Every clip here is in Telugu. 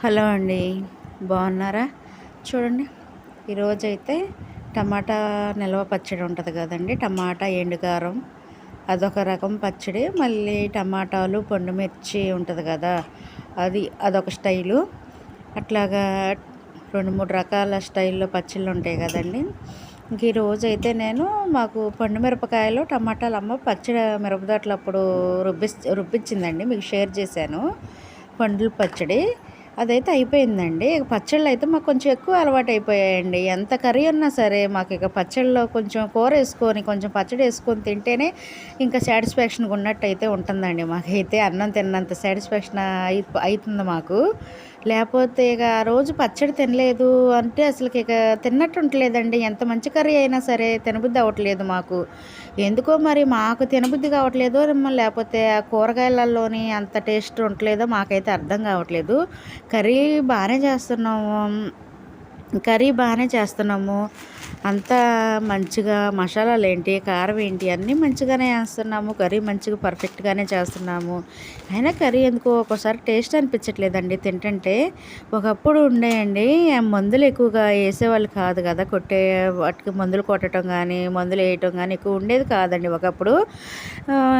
హలో అండి బాగున్నారా? చూడండి ఈరోజు అయితే టమాటా నిల్వ పచ్చడి ఉంటుంది కదండి టమాటా ఎండుకారం అదొక రకం పచ్చడి మళ్ళీ టమాటాలు మిర్చి ఉంటుంది కదా అది అదొక స్టైలు. అట్లాగా రెండు మూడు రకాల స్టైల్లో పచ్చళ్ళు ఉంటాయి కదండి. ఇంక ఈరోజు అయితే నేను మాకు పండు మిరపకాయలు టమాటాలు అమ్మ పచ్చడి మిరపదాట్లు అప్పుడు రుబ్బి రుబ్బించిందండి మీకు షేర్ చేశాను. పండ్ల పచ్చడి అదైతే అయిపోయిందండి. ఇక పచ్చళ్ళు అయితే మాకు కొంచెం ఎక్కువ అలవాటు అయిపోయాయండి ఎంత కర్రీ ఉన్నా సరే మాకు ఇక పచ్చళ్ళలో కొంచెం కూర వేసుకొని కొంచెం పచ్చడి వేసుకొని తింటేనే ఇంకా సాటిస్ఫాక్షన్గా ఉన్నట్టు అయితే ఉంటుందండి. మాకైతే అన్నం తిన్నంత సాటిస్ఫాక్షన్ అయి అవుతుంది మాకు. లేకపోతే ఇక ఆ రోజు పచ్చడి తినలేదు అంటే అసలుకి ఇక తిన్నట్టు ఉండలేదండి. ఎంత మంచి కర్రీ అయినా సరే తినబుద్ధి అవ్వట్లేదు మాకు. ఎందుకో మరి మాకు తినబుద్ధి కావట్లేదో లేకపోతే ఆ కూరగాయలలోని అంత టేస్ట్ ఉండలేదో మాకైతే అర్థం కావట్లేదు. కర్రీ బాగానే చేస్తున్నాము. కర్రీ బాగానే చేస్తున్నాము. అంతా మంచిగా మసాలాలు ఏంటి కారం ఏంటి అన్నీ మంచిగానే వేస్తున్నాము. కర్రీ మంచిగా పర్ఫెక్ట్గానే చేస్తున్నాము. అయినా కర్రీ ఎందుకు ఒక్కోసారి టేస్ట్ అనిపించట్లేదండి. తింటుంటే ఒకప్పుడు ఉండేయండి మందులు ఎక్కువగా వేసేవాళ్ళు కాదు కదా. కొట్టే వాటికి మందులు కొట్టడం కానీ మందులు వేయటం కానీ ఎక్కువ ఉండేది కాదండి ఒకప్పుడు.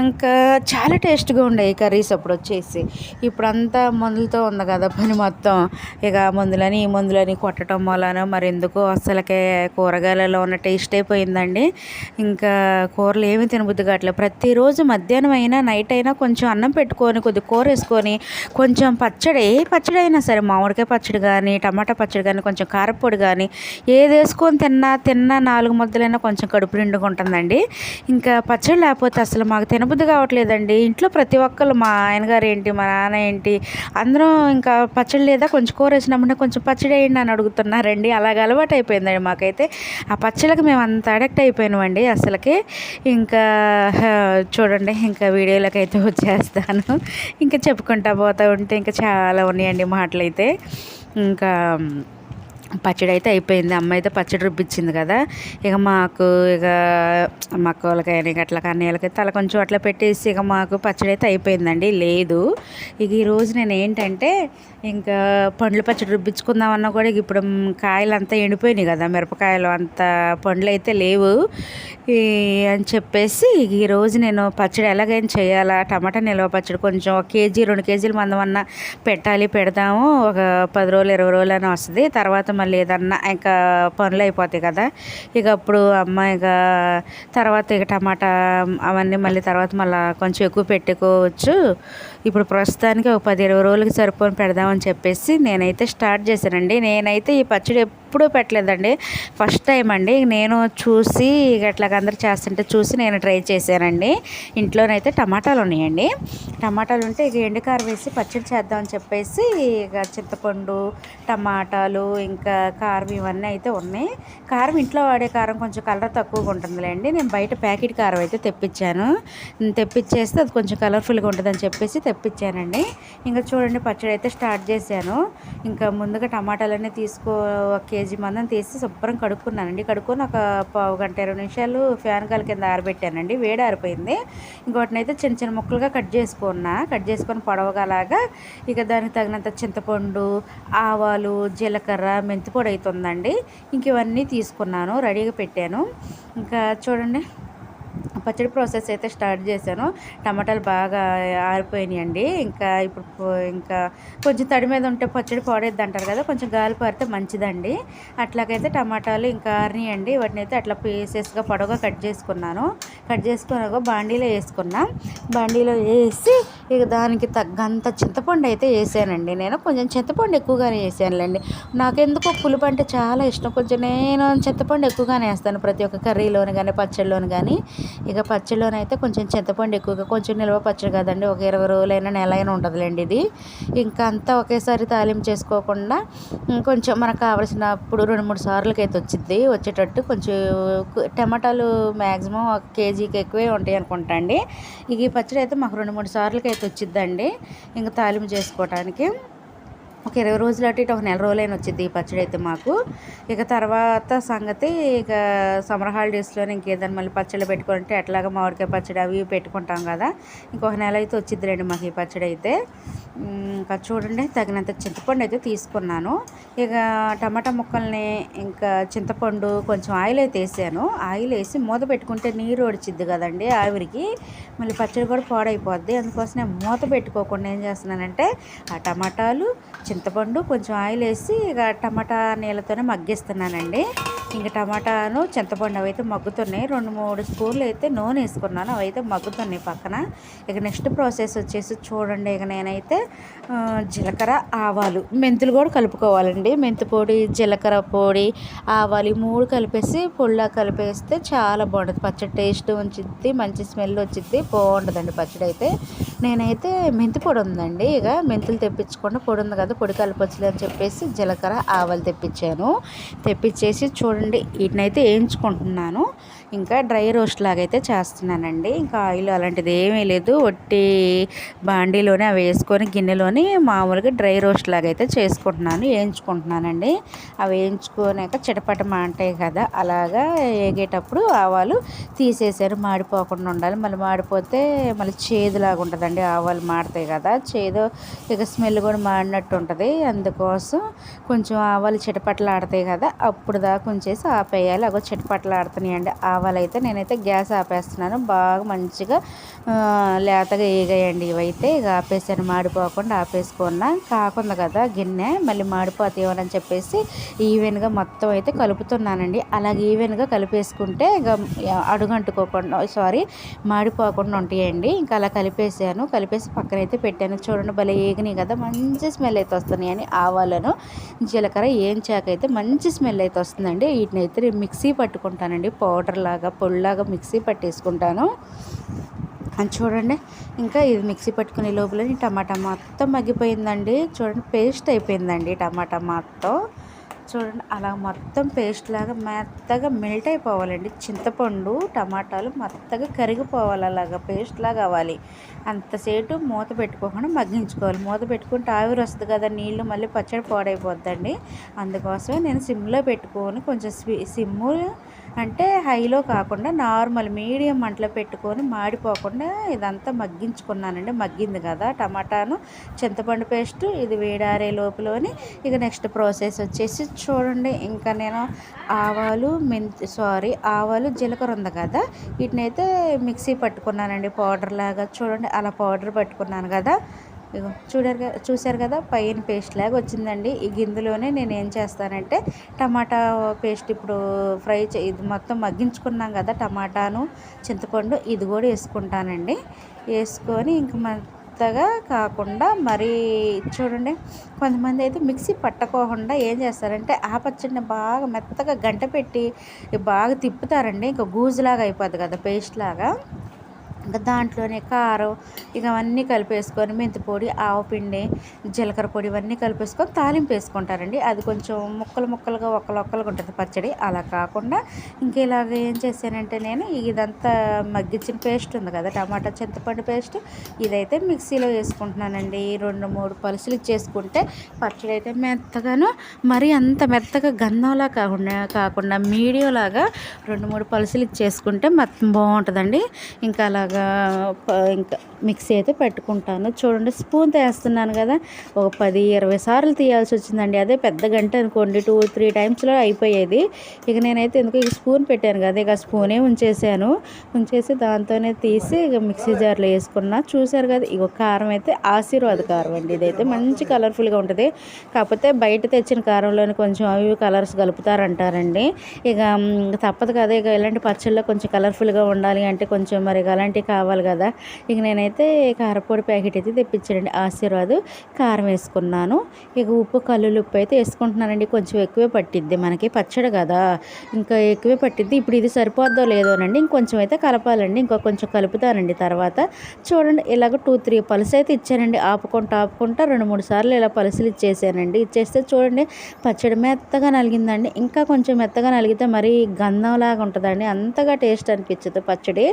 ఇంకా చాలా టేస్ట్గా ఉండేవి కర్రీస్ అప్పుడు వచ్చేసి. ఇప్పుడు అంతా మందులతో ఉంది కదా పని మొత్తం. ఇక మందులని ఈ మందులని కొట్టడం వలన మరి ఎందుకో అస్సలకే కూరగాయలలో ఉన్న టేస్ట్ అయిపోయిందండి ఇంకా కూరలు ఏమీ తినబుద్ది కావట్లేదు ప్రతిరోజు మధ్యాహ్నం అయినా నైట్ అయినా కొంచెం అన్నం పెట్టుకొని కొద్ది కూర వేసుకొని కొంచెం పచ్చడి ఏ పచ్చడి అయినా సరే మామిడికాయ పచ్చడి కానీ టమాటా పచ్చడి కానీ కొంచెం కారపొడి కానీ ఏది వేసుకొని తిన్నా తిన్నా నాలుగు ముద్దలైనా కొంచెం కడుపు నిండుగా ఉంటుందండి. ఇంకా పచ్చడి లేకపోతే అసలు మాకు తినబుద్ధి కావట్లేదండి. ఇంట్లో ప్రతి ఒక్కరు మా ఆయనగారు ఏంటి మా నాన్న ఏంటి అందరం ఇంకా పచ్చడి లేదా కొంచెం కూర వేసినామంటే కొంచెం పచ్చడి వేయండి అని అడుగుతున్నారండి అలాగ అలవాటు అయిపోయిందండి మాకైతే. ఆ పచ్చళ్ళకి మేము అంత అడక్ట్ అయిపోయినామండి అసలుకి. ఇంకా చూడండి ఇంకా వీడియోలోకి అయితే వచ్చేస్తాను. ఇంకా చెప్పుకుంటా పోతూ ఉంటే ఇంకా చాలా ఉన్నాయండి మాటలు అయితే ఇంకా పచ్చడి అయితే అయిపోయింది. అమ్మ అయితే పచ్చడి రుబ్బిచ్చింది కదా. ఇక మాకు ఇక మక్కలకైనా ఇక అట్లా కన్నీళ్ళకైతే తల కొంచెం అట్లా పెట్టేసి ఇక మాకు పచ్చడి అయితే అయిపోయిందండి. లేదు. ఇక ఈరోజు నేను ఏంటంటే ఇంకా పండ్ల పచ్చడి రుబ్బించుకుందామన్నా కూడా ఇప్పుడు కాయలు అంతా ఎండిపోయినాయి కదా. మిరపకాయలు అంత పండ్లు అయితే లేవు అని చెప్పేసి ఈరోజు నేను పచ్చడి ఎలాగైనా చేయాలా? టమాటా నిల్వ పచ్చడి కొంచెం ఒక కేజీ రెండు కేజీలు మందమన్నా పెట్టాలి పెడదాము. ఒక పది రోజులు ఇరవై రోజులు అని వస్తుంది. తర్వాత మళ్ళీ ఏదన్నా ఇంకా పనులు అయిపోతాయి కదా. ఇక అప్పుడు అమ్మ ఇక తర్వాత ఇక టమాటా అవన్నీ మళ్ళీ తర్వాత మళ్ళీ కొంచెం ఎక్కువ పెట్టుకోవచ్చు. ఇప్పుడు ప్రస్తుతానికి ఒక పది ఇరవై రోజులకి సరిపోని పెడదామని చెప్పేసి నేనైతే స్టార్ట్ చేశానండి. నేనైతే ఈ పచ్చడి ఎప్పుడూ పెట్టలేదండి. ఫస్ట్ టైం అండి. నేను చూసి ఇక అందరు చేస్తుంటే చూసి నేను ట్రై చేశానండి. ఇంట్లోనైతే టమాటాలు ఉన్నాయండి. టమాటాలు ఉంటే ఇక ఎండుకారం వేసి పచ్చడి చేద్దామని చెప్పేసి ఇక చింతపండు టమాటాలు ఇంకా కారం ఇవన్నీ అయితే ఉన్నాయి. కారం ఇంట్లో వాడే కారం కొంచెం కలర్ తక్కువగా ఉంటుందిలేండి. నేను బయట ప్యాకెట్ కారం అయితే తెప్పించాను. తెప్పించేస్తే అది కొంచెం కలర్ఫుల్గా ఉంటుందని చెప్పేసి తెప్పించానండి. ఇంకా చూడండి పచ్చడి అయితే స్టార్ట్ చేశాను. ఇంకా ముందుగా టమాటాలన్నీ తీసుకో ఒక కేజీ మందం తీసి శుభ్రం కడుక్కున్నానండి. కడుక్కొని ఒక పావు గంట ఇరవై నిమిషాలు ఫ్యాన్ కాల కింద ఆరబెట్టానండి. వేడి ఆరిపోయింది. ఇంకోటినైతే చిన్న చిన్న ముక్కలుగా కట్ చేసుకున్నా. కట్ చేసుకొని పొడవగలాగా ఇక దానికి తగినంత చింతపండు ఆవాలు జీలకర్ర మెంతిపొడి అవుతుందండి ఇంక ఇవన్నీ తీసుకున్నాను. రెడీగా పెట్టాను. ఇంకా చూడండి. పచ్చడి ప్రాసెస్ అయితే స్టార్ట్ చేశాను. టమాటాలు బాగా ఆరిపోయినాయండి. ఇంకా ఇప్పుడు ఇంకా కొంచెం తడి మీద ఉంటే పచ్చడి పాడేది అంటారు కదా కొంచెం గాలి పారితే మంచిదండి. అట్లాగైతే టమాటాలు ఇంకా ఆరినాయండి. వాటిని అయితే అట్లా పీసెస్గా పొడవుగా కట్ చేసుకున్నాను. కట్ చేసుకున్నాక బాండీలో వేసుకున్నా. బాండీలో వేసి ఇక దానికి తగ్గంత చింతపండు అయితే వేసానండి. నేను కొంచెం చింతపండు ఎక్కువగానే వేసానులేండి. నాకెందుకో పులుపు అంటే చాలా ఇష్టం. కొంచెం నేను చింతపండు ఎక్కువగానే వేస్తాను ప్రతి ఒక్క కర్రీలోని కానీ పచ్చడిలోని కానీ. ఇక పచ్చడిలోనైతే కొంచెం చింతపండు ఎక్కువగా కొంచెం నిల్వ పచ్చడి కదండి ఒక ఇరవై రోజులైనా నెల అయినా ఉంటుందిలేండి ఇది. ఇంకా అంతా ఒకేసారి తాలింపు చేసుకోకుండా కొంచెం మనకు కావాల్సినప్పుడు రెండు మూడు సార్లకి అయితే వచ్చింది వచ్చేటట్టు కొంచెం టమాటాలు మ్యాక్సిమం ఒక కేజీకి ఎక్కువే ఉంటాయి అనుకుంటా అండి. ఇక ఈ పచ్చడి అయితే మాకు రెండు మూడు సార్లకి అయితే వచ్చిద్దండి ఇంకా తాలింపు చేసుకోవటానికి. ఒక ఇరవై రోజులు అటు ఇటు ఒక నెల రోజులైనా వచ్చింది ఈ పచ్చడి అయితే మాకు. ఇక తర్వాత సంగతి ఇక సమ్మర్ హాలిడేస్లో ఇంకేదైనా మళ్ళీ పచ్చడి పెట్టుకుంటే ఎట్లాగా మామిడికాయ పచ్చడి అవి పెట్టుకుంటాం కదా. ఇంకొక నెల అయితే వచ్చిద్దిలేండి మాకు ఈ పచ్చడి అయితే. ఇంకా చూడండి తగినంత చింతపండు అయితే తీసుకున్నాను. ఇక టమాటా ముక్కల్ని ఇంకా చింతపండు కొంచెం ఆయిల్ అయితే వేసాను. ఆయిల్ వేసి మూత పెట్టుకుంటే నీరు ఒడిచిద్ది కదండి ఆవిరికి. మళ్ళీ పచ్చడి కూడా పాడైపోద్ది. అందుకోసం నేను మూత పెట్టుకోకుండా ఏం చేస్తున్నానంటే ఆ టమాటాలు చింతపండు కొంచెం ఆయిల్ వేసి ఇక టమాటా నీళ్ళతోనే మగ్గిస్తున్నానండి. ఇంక టమాటాను చింతపండు అవి అయితే మగ్గుతున్నాయి. రెండు మూడు స్పూన్లు అయితే నూనె వేసుకున్నాను. అవి అయితే మగ్గుతున్నాయి పక్కన. ఇక నెక్స్ట్ ప్రాసెస్ వచ్చేసి చూడండి. ఇక నేనైతే జీలకర్ర ఆవాలు మెంతులు కూడా కలుపుకోవాలండి. మెంతి పొడి జీలకర్ర పొడి ఆవాలు ఈ మూడు కలిపేసి పొడిలా కలిపేస్తే చాలా బాగుంటుంది. పచ్చడి టేస్ట్ ఉంచిద్ది మంచి స్మెల్ వచ్చింది బాగుంటుందండి పచ్చడి అయితే. నేనైతే మెంతి పొడి ఉందండి. ఇక మెంతులు తెప్పించకుండా పొడి ఉంది కదా పొడి కలపచ్చులే అని చెప్పేసి జీలకర్ర ఆవాలు తెప్పించాను. తెప్పించేసి చూడండి. వీటినైతే వేయించుకుంటున్నాను. ఇంకా డ్రై రోస్ట్ లాగా అయితే చేస్తున్నానండి. ఇంకా ఆయిల్ అలాంటిది ఏమీ లేదు. ఒట్టి బాండీలోనే అవి వేసుకొని గిన్నెలోని మామూలుగా డ్రై రోస్ట్ లాగా అయితే చేసుకుంటున్నాను వేయించుకుంటున్నానండి. అవి వేయించుకోనాక చిటపట మాంటాయి కదా అలాగా వేగేటప్పుడు ఆవాలు తీసేసారు మాడిపోకుండా ఉండాలి. మళ్ళీ మాడిపోతే మళ్ళీ చేదులాగా ఉంటుందండి. ఆవాలు మాడతాయి కదా చేదు ఇక స్మెల్ కూడా మాడినట్టు ఉంటుంది. అందుకోసం కొంచెం ఆవాలు చిటపట్లు ఆడతాయి కదా అప్పుడు దాకా ఉంచేసి ఆపేయాలి. అగో చిటపట్లు ఆడుతున్నాయండి ఆవాలు కావాలైతే నేనైతే గ్యాస్ ఆపేస్తున్నాను. బాగా మంచిగా లేతగా వేగాయండి ఇవైతే. ఇక ఆపేసాను మాడిపోకుండా ఆపేసుకున్నా. కాకుండా కదా గిన్నె మళ్ళీ మాడిపోతాయేమోనని చెప్పేసి ఈవెన్గా మొత్తం అయితే కలుపుతున్నానండి. అలాగే ఈవెన్గా కలిపేసుకుంటే ఇక అడుగంటుకోకుండా సారీ మాడిపోకుండా ఉంటాయండి. ఇంకా అలా కలిపేసాను. కలిపేసి పక్కన అయితే పెట్టాను. చూడండి భలే ఏగినాయి కదా. మంచి స్మెల్ అయితే వస్తున్నాయని ఆవాలను జీలకర్ర ఏం అయితే మంచి స్మెల్ అయితే వస్తుందండి. వీటిని అయితే మిక్సీ పట్టుకుంటానండి పౌడర్ లాగా పొడిలాగా మిక్సీ పట్టేసుకుంటాను. అని చూడండి ఇంకా ఇది మిక్సీ పట్టుకునే లోపల టమాటా మొత్తం మగ్గిపోయిందండి. చూడండి పేస్ట్ అయిపోయిందండి టమాటా మొత్తం. చూడండి అలా మొత్తం పేస్ట్ లాగా మెత్తగా మెల్ట్ అయిపోవాలండి. చింతపండు టమాటాలు మెత్తగా కరిగిపోవాలి అలాగా పేస్ట్ లాగా అవ్వాలి. అంతసేపు మూత పెట్టుకోకుండా మగ్గించుకోవాలి. మూత పెట్టుకుంటే ఆవిరి వస్తుంది కదా నీళ్ళు మళ్ళీ పచ్చడి పాడైపోద్దండి. అందుకోసమే నేను సిమ్లో పెట్టుకొని కొంచెం సిమ్ము అంటే హైలో కాకుండా నార్మల్ మీడియం మంటలో పెట్టుకొని మాడిపోకుండా ఇదంతా మగ్గించుకున్నానండి. మగ్గింది కదా టమాటాను చింతపండు పేస్ట్ ఇది వేడారే లోపులోని ఇక నెక్స్ట్ ప్రాసెస్ వచ్చేసి చూడండి. ఇంకా నేను ఆవాలు మెంతి సారీ ఆవాలు జీలకర్ర ఉంది కదా వీటినైతే మిక్సీ పట్టుకున్నానండి పౌడర్ లాగా. చూడండి అలా పౌడర్ పట్టుకున్నాను కదా. ఇగో చూడారు కదా చూశారు కదా పైన పేస్ట్ లాగా వచ్చిందండి. ఈ గిందులోనే నేను ఏం చేస్తానంటే టమాటా పేస్ట్ ఇప్పుడు ఫ్రై చే ఇది మొత్తం మగ్గించుకున్నాం కదా టమాటాను చింతపండు ఇది కూడా వేసుకుంటానండి. వేసుకొని ఇంక మెత్తగా కాకుండా మరీ చూడండి కొంతమంది అయితే మిక్సీ పట్టకోకుండా ఏం చేస్తారంటే ఆ పచ్చడిని బాగా మెత్తగా గంట పెట్టి బాగా తిప్పుతారండి. ఇంకా గూజులాగా అయిపోద్ది కదా పేస్ట్ లాగా. ఇంకా దాంట్లోనే కారం ఇక అవన్నీ కలిపేసుకొని మెంతి పొడి ఆవపిండి జీలకర్ర పొడి ఇవన్నీ కలిపేసుకొని తాలింపు వేసుకుంటారండి. అది కొంచెం ముక్కలు ముక్కలుగా ఒక్కలొక్కలుగా ఉంటుంది పచ్చడి. అలా కాకుండా ఇంక ఇలాగ ఏం చేశానంటే నేను ఇదంతా మగ్గించిన పేస్ట్ ఉంది కదా టమాటా చింతపండు పేస్ట్. ఇదైతే మిక్సీలో వేసుకుంటున్నానండి. రెండు మూడు పలుసులు చేసుకుంటే పచ్చడి అయితే మెత్తగాను మరీ అంత మెత్తగా గంధంలా కాకుండా కాకుండా మీడియం లాగా రెండు మూడు పలుసులు ఇచ్చేసుకుంటే మొత్తం బాగుంటుందండి. ఇంకా అలాగా బాగా ఇంకా మిక్సీ అయితే పెట్టుకుంటాను. చూడండి స్పూన్ తీస్తున్నాను కదా. ఒక పది ఇరవై సార్లు తీయాల్సి వచ్చిందండి. అదే పెద్ద గంట అనుకోండి టూ త్రీ టైమ్స్లో అయిపోయేది. ఇక నేనైతే ఎందుకు ఇక స్పూన్ పెట్టాను కదా. ఇక స్పూనే ఉంచేసాను. ఉంచేసి దాంతోనే తీసి ఇక మిక్సీ జార్లో వేసుకున్నా. చూశారు కదా ఇక కారం అయితే ఆశీర్వాద కారం అండి. ఇదైతే మంచి కలర్ఫుల్గా ఉంటుంది. కాకపోతే బయట తెచ్చిన కారంలోని కొంచెం అవి కలర్స్ కలుపుతారంటారండి. ఇక తప్పదు కదా. ఇక ఇలాంటి పచ్చళ్ళలో కొంచెం కలర్ఫుల్గా ఉండాలి అంటే కొంచెం మరి ఇక అలాంటి కావాలి కదా. ఇక నేనైతే కారపొడి ప్యాకెట్ అయితే తెప్పించానండి. ఆశీర్వాద్ కారం వేసుకున్నాను. ఇక ఉప్పు కల్లులు ఉప్పు అయితే వేసుకుంటున్నానండి. కొంచెం ఎక్కువే పట్టిద్ది. మనకి పచ్చడి కదా. ఇంకా ఎక్కువే పట్టిద్ది. ఇప్పుడు ఇది సరిపోద్దో లేదోనండి ఇంకొంచెం అయితే కలపాలండి. ఇంకా కొంచెం కలుపుతానండి తర్వాత. చూడండి ఇలాగ టూ త్రీ పలుసు అయితే ఇచ్చానండి. ఆపుకుంటా ఆపుకుంటా రెండు మూడు సార్లు ఇలా పలుసులు ఇచ్చేసానండి. ఇచ్చేస్తే చూడండి పచ్చడి మెత్తగా నలిగిందండి. ఇంకా కొంచెం మెత్తగా నలిగితే మరీ గంధంలాగా ఉంటుందండి. అంతగా టేస్ట్ అనిపించదు పచ్చడి.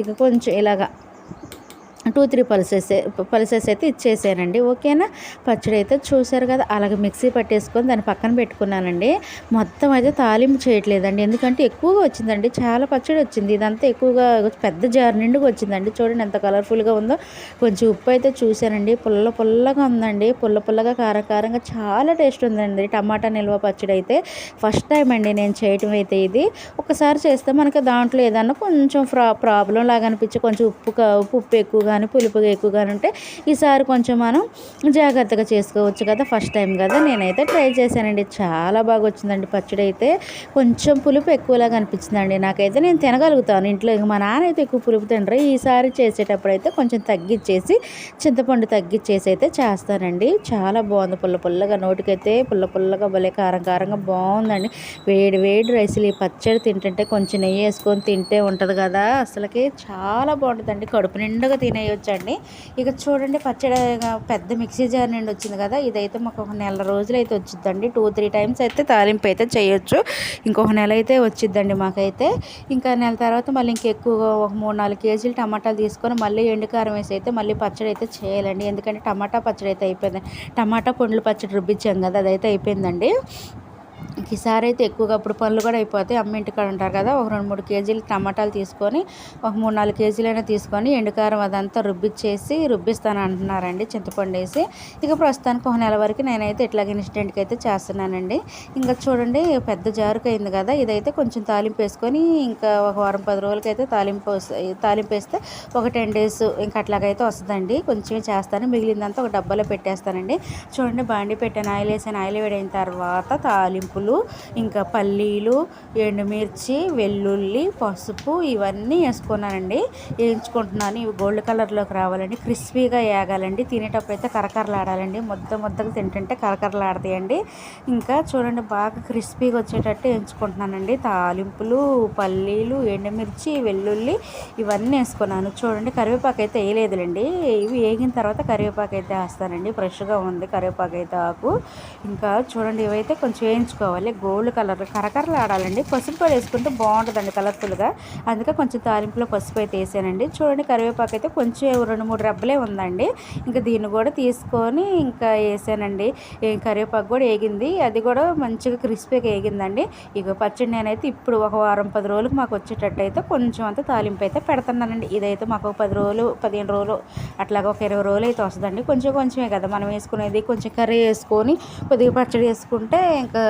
ఇక కొంచెం ఇలాగా టూ త్రీ పల్సెస్ పల్సెస్ అయితే ఇచ్చేసానండి. ఓకేనా? పచ్చడి అయితే చూసారు కదా అలాగే మిక్సీ పట్టేసుకొని దాన్ని పక్కన పెట్టుకున్నానండి. మొత్తం అయితే తాలింపు చేయట్లేదండి. ఎందుకంటే ఎక్కువగా వచ్చిందండి. చాలా పచ్చడి వచ్చింది. ఇదంతా ఎక్కువగా పెద్ద జార్ నిండుగా వచ్చిందండి. చూడండి ఎంత కలర్ఫుల్గా ఉందో. కొంచెం ఉప్పు అయితే చూశానండి పుల్ల పుల్లగా ఉందండి. పుల్ల పుల్లగా కారకారంగా చాలా టేస్ట్ ఉందండి. టమాటా నిల్వ పచ్చడి అయితే ఫస్ట్ టైం అండి నేను చేయటం అయితే ఇది. ఒకసారి చేస్తే మనకి దాంట్లో ఏదన్నా కొంచెం ప్రా ప్రాబ్లం లాగా అనిపించి కొంచెం ఉప్పు ఉప్పు ఉప్పు ఎక్కువ కానీ పులుపుగా ఎక్కువ కానీ ఉంటే ఈసారి కొంచెం మనం జాగ్రత్తగా చేసుకోవచ్చు కదా ఫస్ట్ టైం కదా. నేనైతే ట్రై చేశానండి. చాలా బాగా వచ్చిందండి పచ్చడి అయితే కొంచెం పులుపు ఎక్కువలాగా అనిపించిందండి. నాకైతే నేను తినగలుగుతాను. ఇంట్లో ఇంక మా నాన్న అయితే ఎక్కువ పులుపు తినరు. ఈసారి చేసేటప్పుడు అయితే కొంచెం తగ్గించేసి చింతపండు తగ్గించేసి అయితే చేస్తానండి. చాలా బాగుంది. పుల్ల పుల్లగా నోటికైతే పుల్ల పుల్లగా భలే కారం కారంగా బాగుందండి. వేడి వేడి రైసులు ఈ పచ్చడి తింటుంటే కొంచెం నెయ్యి వేసుకొని తింటే ఉంటుంది కదా. అసలుకి చాలా బాగుంటుందండి. కడుపు నిండుగా తినేయొచ్చండి ఇక చూడండి పచ్చడి పెద్ద మిక్సీ జార్ నుండి వచ్చింది కదా ఇదైతే మాకు ఒక నెల రోజులు అయితే వచ్చిందండి టూ త్రీ టైమ్స్ అయితే తాలింపు అయితే చేయొచ్చు. ఇంకొక నెల అయితే వచ్చిద్దండి మాకైతే. ఇంకా నెల తర్వాత మళ్ళీ ఇంకెక్కువగా ఒక మూడు నాలుగు కేజీలు టమాటాలు తీసుకొని మళ్ళీ ఎండుకారం వేసి అయితే మళ్ళీ పచ్చడి అయితే చేయాలండి. ఎందుకంటే టమాటా పచ్చడి అయితే అయిపోయింది. టమాటా పండ్లు పచ్చడి రుబ్బించాం కదా అదైతే అయిపోయిందండి. ఈసారి అయితే ఎక్కువగా అప్పుడు పళ్ళు కూడా అయిపోతాయి. అమ్మ ఇంటికాడ ఉంటారు కదా ఒక రెండు మూడు కేజీలు టమాటాలు తీసుకొని ఒక మూడు నాలుగు కేజీలైనా తీసుకొని ఎండుకారం అదంతా రుబ్బిచ్చేసి రుబ్బిస్తాను అంటున్నారండి చింతపండు వేసి. ఇక ప్రస్తుతానికి ఒక నెల వరకు నేనైతే ఇట్లాగే ఇన్స్టెంట్కి అయితే చేస్తున్నానండి. ఇంకా చూడండి పెద్ద జారుకు అయింది కదా ఇదైతే కొంచెం తాలింపు వేసుకొని ఇంకా ఒక వారం పది రోజులకి అయితే తాలింపు తాలింపు వేస్తే ఒక టెన్ డేస్ ఇంకా అట్లాగైతే వస్తుందండి. కొంచెం చేస్తాను మిగిలిందంతా ఒక డబ్బాలో పెట్టేస్తానండి. చూడండి బాండి పెట్టాను ఆయిల్ వేసాను ఆయిల్ వేడైన తర్వాత తాలింపులు ఇంకా పల్లీలు ఎండుమిర్చి వెల్లుల్లి పసుపు ఇవన్నీ వేసుకున్నానండి. వేయించుకుంటున్నాను. ఇవి గోల్డ్ కలర్లోకి రావాలండి. క్రిస్పీగా వేగాలండి తినేటప్పుడు అయితే కరకరలాడాలండి. ముద్ద ముద్దగా తింటుంటే కరకరలాడతాయండి. ఇంకా చూడండి బాగా క్రిస్పీగా వచ్చేటట్టు వేయించుకుంటున్నానండి. తాలింపులు పల్లీలు ఎండుమిర్చి వెల్లుల్లి ఇవన్నీ వేసుకున్నాను. చూడండి కరివేపాకు అయితే వేయలేదులేండి. ఇవి వేగిన తర్వాత కరివేపాకు అయితే వేస్తానండి. ఫ్రెష్గా ఉంది కరివేపాకు అయితే ఆకు. ఇంకా చూడండి ఇవైతే కొంచెం వేయించుకోవాలి. గోల్డ్ కలర్ కరకరలు ఆడాలండి. పసుపు కూడా వేసుకుంటే బాగుంటుందండి కలర్ఫుల్గా. అందుకే కొంచెం తాలింపులో పసుపు అయితే వేసానండి. చూడండి కరివేపాకు అయితే కొంచెం రెండు మూడు రెబ్బలే ఉందండి. ఇంకా దీన్ని కూడా తీసుకొని ఇంకా వేసానండి. కరివేపాకు కూడా వేగింది. అది కూడా మంచిగా క్రిస్పీగా వేగిందండి. ఇక పచ్చడి నేనైతే ఇప్పుడు ఒక వారం పది రోజులకు మాకు వచ్చేటట్టు అయితే కొంచెం అంత తాలింపు అయితే పెడుతున్నానండి. ఇదైతే మాకు పది రోజులు పదిహేను రోజులు అట్లాగా ఒక ఇరవై రోజులు అయితే వస్తుందండి. కొంచెం కొంచెమే కదా మనం వేసుకునేది. కొంచెం కర్రీ వేసుకొని కొద్దిగా పచ్చడి వేసుకుంటే ఇంకా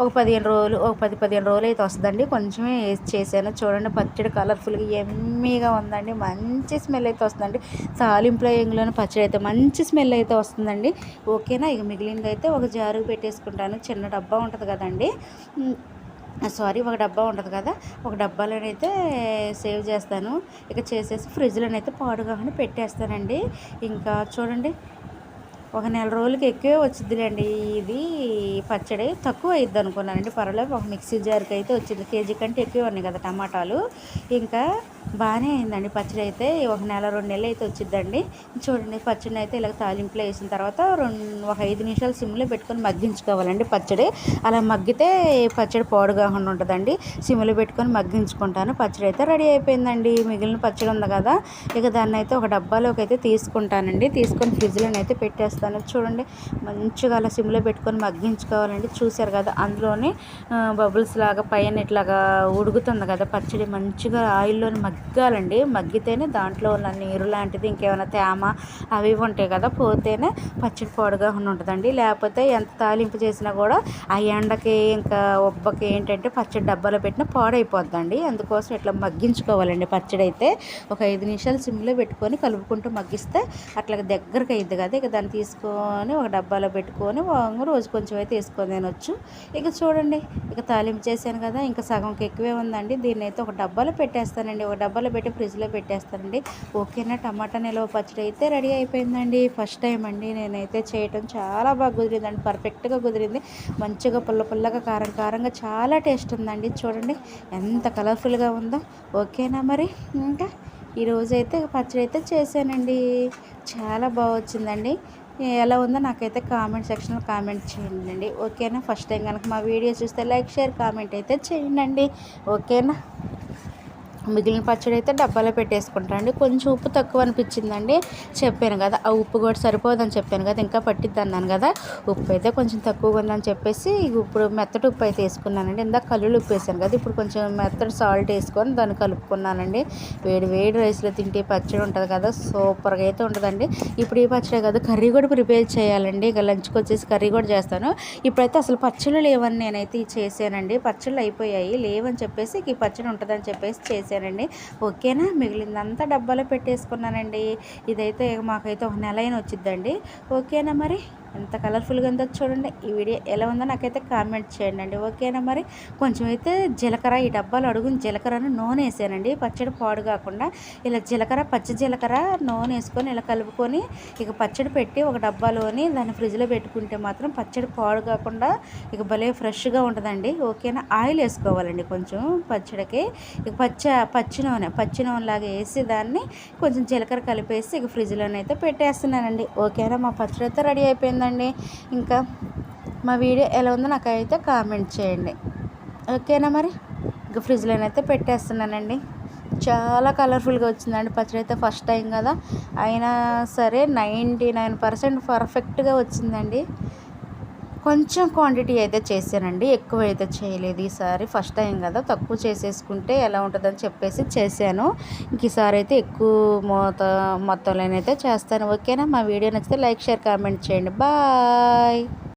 ఒక పదిహేను రోజులు ఒక పది పదిహేను రోజులు అయితే వస్తుందండి. కొంచెమే చేశాను. చూడండి పచ్చడి కలర్ఫుల్గా ఎమ్మీగా ఉందండి. మంచి స్మెల్ అయితే వస్తుందండి. తాలింపులో ఎంగులోని పచ్చడి అయితే మంచి స్మెల్ అయితే వస్తుందండి. ఓకేనా? ఇక మిగిలింది అయితే ఒక జారు పెట్టేసుకుంటాను. చిన్న డబ్బా ఉంటుంది కదండి. సారీ ఒక డబ్బా ఉంటుంది కదా. ఒక డబ్బాలోనైతే సేవ్ చేస్తాను. ఇక చేసేసి ఫ్రిడ్జ్లోనైతే పాడుగానే పెట్టేస్తానండి. ఇంకా చూడండి ఒక నెల రోజులకి ఎక్కువే వచ్చిందిలేండి ఇది పచ్చడి తక్కువ అయింది అనుకున్నానండి. పర్వాలేదు ఒక మిక్సీ జార్కి అయితే వచ్చింది. కేజీ కంటే ఎక్కువ ఉన్నాయి కదా టమాటాలు. ఇంకా బాగానే అయిందండి. పచ్చడి అయితే ఒక నెల రెండు నెలలు అయితే వచ్చిందండి చూడండి పచ్చడిని అయితే ఇలా తాలింపులో వేసిన తర్వాత రెండు ఒక ఐదు నిమిషాలు సిమ్లో పెట్టుకొని మగ్గించుకోవాలండి పచ్చడి. అలా మగ్గితే పచ్చడి పాడుగా ఉంటుందండి. సిమ్లో పెట్టుకొని మగ్గించుకుంటాను. పచ్చడి అయితే రెడీ అయిపోయిందండి. మిగిలిన పచ్చడి ఉంది కదా ఇక దాన్ని అయితే ఒక డబ్బాలోకి అయితే తీసుకుంటానండి. తీసుకొని ఫ్రిడ్జ్లోనే అయితే పెట్టేస్తాను. చూడండి మంచిగా అలా సిమ్లో పెట్టుకొని మగ్గించుకోవాలండి. చూసారు కదా అందులోనే బబుల్స్ లాగా పైన ఇట్లాగా ఉడుకుతుంది కదా పచ్చడి మంచిగా ఆయిల్లోని మగ్గాలండి. మగ్గితేనే దాంట్లో ఉన్న నీరు లాంటిది ఇంకేమైనా తేమ అవి ఇవి ఉంటాయి కదా పోతేనే పచ్చడి పొడిగా ఉంటుందండి లేకపోతే ఎంత తాలింపు చేసినా కూడా ఆ ఎండకి ఇంకా ఉబ్బకి ఏంటంటే పచ్చడి డబ్బాలో పెట్టిన పాడైపోద్దండి. అందుకోసం ఇట్లా మగ్గించుకోవాలండి పచ్చడి అయితే. ఒక ఐదు నిమిషాలు సిమ్లో పెట్టుకొని కలుపుకుంటూ మగ్గిస్తే అట్లా దగ్గరకు అయింది కదా ఇక దాన్ని తీసుకొని ఒక డబ్బాలో పెట్టుకొని రోజు కొంచెం అయితే వేసుకొని తినొచ్చు. ఇక చూడండి ఇక తాలింపు చేశాను కదా ఇంకా సగంకి ఎక్కువే ఉందండి. దీన్ని అయితే ఒక డబ్బాలో పెట్టేస్తానండి. ఒక డబ్బాలో పెట్టి ఫ్రిడ్జ్లో పెట్టేస్తానండి ఓకేనా? టమాటా నిల్వ పచ్చడి అయితే రెడీ అయిపోయిందండి. ఫస్ట్ టైం అండి. నేనైతే చేయటం చాలా బాగా కుదిరిందండి. పర్ఫెక్ట్గా కుదిరింది. మంచిగా పుల్ల పుల్లగా కారం కారంగా చాలా టేస్ట్ ఉందండి. చూడండి ఎంత కలర్ఫుల్గా ఉందో. ఓకేనా మరి? ఇంకా ఈరోజైతే పచ్చడి అయితే చేశానండి. చాలా బాగా వచ్చిందండి. ఎలా ఉందో నాకైతే కామెంట్ సెక్షన్లో కామెంట్ చేయండి. ఓకేనా? ఫస్ట్ టైం కనుక మా వీడియో చూస్తే లైక్ షేర్ కామెంట్ అయితే చేయండి. ఓకేనా? మిగిలిన పచ్చడి అయితే డబ్బాలో పెట్టేసుకుంటాను అండి. కొంచెం ఉప్పు తక్కువ అనిపించిందండి. చెప్పాను కదా ఆ ఉప్పు కూడా సరిపోదని చెప్పాను కదా ఇంకా పట్టిద్ది అన్నాను కదా. ఉప్పు అయితే కొంచెం తక్కువగా ఉందని చెప్పేసి ఇప్పుడు మెత్తటి ఉప్పు అయితే వేసుకున్నానండి. ఇందాక కల్లులు ఉప్పు వేసాను కదా ఇప్పుడు కొంచెం మెత్తటి సాల్ట్ వేసుకొని దాన్ని కలుపుకున్నానండి. వేడి వేడి రైస్లో తింటే పచ్చడి ఉంటుంది కదా సూపర్గా అయితే ఉంటుందండి ఇప్పుడు ఈ పచ్చడి కదా కర్రీ కూడా ప్రిపేర్ చేయాలండి. ఇక లంచ్కి వచ్చేసి కర్రీ కూడా చేస్తాను. ఇప్పుడైతే అసలు పచ్చళ్ళు లేవని నేనైతే చేశానండి. పచ్చళ్ళు అయిపోయాయి లేవని చెప్పేసి ఈ పచ్చడి ఉంటుందని చెప్పేసి చేశానండి ఓకేనా? మిగిలిందంతా డబ్బాలో పెట్టేసుకున్నానండి. ఇదైతే మాకైతే ఒక నెల అయిన వచ్చిద్దండి ఓకేనా మరి? ఎంత కలర్ఫుల్గా ఉందో చూడండి. ఈ వీడియో ఎలా ఉందో నాకైతే కామెంట్ చేయండి అండి. ఓకేనా మరి? కొంచెం అయితే జీలకర్ర ఈ డబ్బాలు అడుగుని జీలకర్రను నూనె వేసానండి. పచ్చడి పాడు కాకుండా ఇలా జీలకర్ర పచ్చి జీలకర్ర నూనె వేసుకొని ఇలా కలుపుకొని ఇక పచ్చడి పెట్టి ఒక డబ్బాలోని దాన్ని ఫ్రిడ్జ్లో పెట్టుకుంటే మాత్రం పచ్చడి పాడు కాకుండా ఇక భలే ఫ్రెష్గా ఉంటుందండి. ఓకేనా? ఆయిల్ వేసుకోవాలండి కొంచెం పచ్చడికి. ఇక పచ్చ పచ్చి నూనె పచ్చి నూనె లాగా వేసి దాన్ని కొంచెం జీలకర్ర కలిపేసి ఇక ఫ్రిడ్జ్లోనైతే పెట్టేస్తున్నానండి. ఓకేనా? మా పచ్చడి అయితే రెడీ అయిపోయింది ఉందండి ఇంకా మా వీడియో ఎలా ఉందో నాకైతే కామెంట్ చేయండి. ఓకేనా మరి? ఇంకా ఫ్రిడ్జ్లోనైతే పెట్టేస్తున్నానండి. చాలా కలర్ఫుల్గా వచ్చిందండి. పచ్చడి అయితే ఫస్ట్ టైం కదా. అయినా సరే నైంటీ నైన్ పర్సెంట్ పర్ఫెక్ట్గా వచ్చిందండి. కొంచెం క్వాంటిటీ అయితే చేశానండి. ఎక్కువ అయితే చేయలేదు ఈసారి. ఫస్ట్ టైం కదా తక్కువ చేసేసుకుంటే ఎలా ఉంటుందని చెప్పేసి చేశాను. ఇంక ఈసారి అయితే ఎక్కువ మొత్త మొత్తంలోనైతే చేస్తాను. ఓకేనా మా వీడియో నచ్చితే లైక్ షేర్ కామెంట్ చేయండి. బాయ్